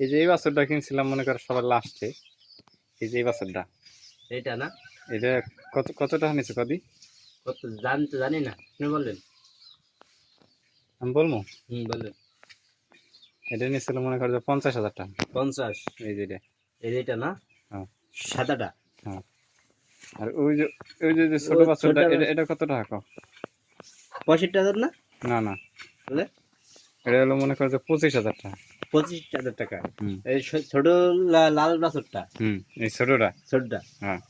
এই যে এই বাছরটা কিনছিলাম মনে করো সবার লাস্টে এই যে এই বাছরটা। এইটা না? এটা কত কত টাকা নিচ্ছে কদি? কত জানি তো জানি না। আপনি বললেন আমি বলব? হুম বললেন এটা নিচ্ছিল মনে করো যে পঞ্চাশ হাজার টাকা। পঞ্চাশ? এই যে এটা। এই যে এটা না? হ্যাঁ। সাদাটা? হ্যাঁ। আর ওই যে ওই যে যে ছোট বাছরটা এটা এটা কত টাকা? পঁয়ষট্টি হাজার না? না না। তাহলে? এটা হলো মনে করো যে পঁচিশ হাজার টাকা। পঁচিশ হাজার টাকা। এই ছোট লাল বাছরটা। হুম এই ছোটটা? ছোটটা। হ্যাঁ।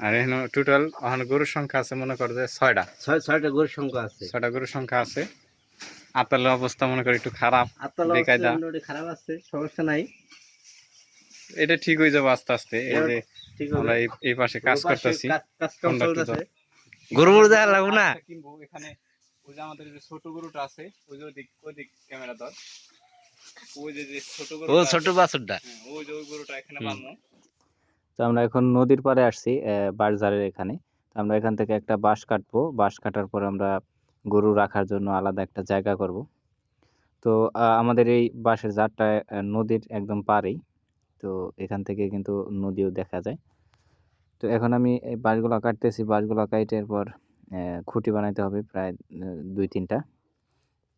আর এখানে টোটাল ওখানে গরুর সংখ্যা আছে মনে করো যে ছয়টা। ছয়টা গরুর সংখ্যা আছে। ছয়টা গরুর সংখ্যা আছে। আতালের অবস্থা মনে করি একটু খারাপ বেকায়দা। খারাপ আছে সমস্যা নাই। এটা ঠিক হয়ে যাবে আস্তে আস্তে। এই যে আমরা এই পাশে কাজ করতেছি। গরু মরু দেখা লাগবো না। কিনবো। এখানে ওই যে আমাদের যে ছোট গরুটা আছে ওই যে ওদিক ওদিক ক্যামেরা ধর। ওই যে যে ছোট ও ছোট বাছরটা। হ্যাঁ, ওই যে ওই গরুটা এখানে। বাঁধবো। তো আমরা এখন নদীর পাড়ে আসছি বারজারের এখানে। তো আমরা এখান থেকে একটা বাঁশ কাটবো। বাঁশ কাটার পর আমরা গরু রাখার জন্য আলাদা একটা জায়গা করব। তো আমাদের এই বাঁশের জারটা নদীর একদম পাড়েই। তো এখান থেকে কিন্তু নদীও দেখা যায়। তো এখন আমি এই বাঁশগুলো কাটতেছি। বাঁশগুলো কাটার পর খুঁটি বানাইতে হবে প্রায় দুই তিনটা।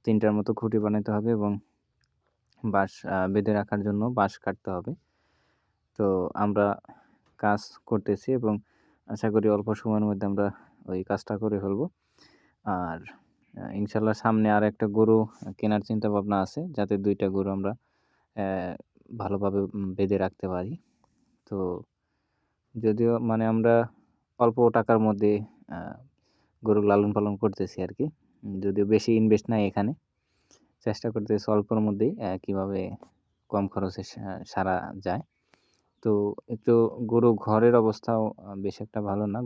তিনটার মতো খুঁটি বানাইতে হবে এবং বাঁশ বেঁধে রাখার জন্য বাঁশ কাটতে হবে। তো আমরা কাজ করতেছি এবং আশা করি অল্প সময়ের মধ্যে আমরা ওই কাজটা করে ফেলব। আর ইনশাল্লাহ সামনে আর একটা গরু কেনার চিন্তা ভাবনা আছে, যাতে দুইটা গরু আমরা ভালোভাবে বেঁধে রাখতে পারি। তো যদিও মানে আমরা অল্প টাকার মধ্যে গরু লালন পালন করতেছি আর কি যদিও বেশি ইনভেস্ট নাই এখানে। চেষ্টা করতেছি অল্পর মধ্যেই কীভাবে কীভাবে কম খরচে সারা যায়। তো একটু গরু ঘরের অবস্থাও বেশ একটা ভালো না।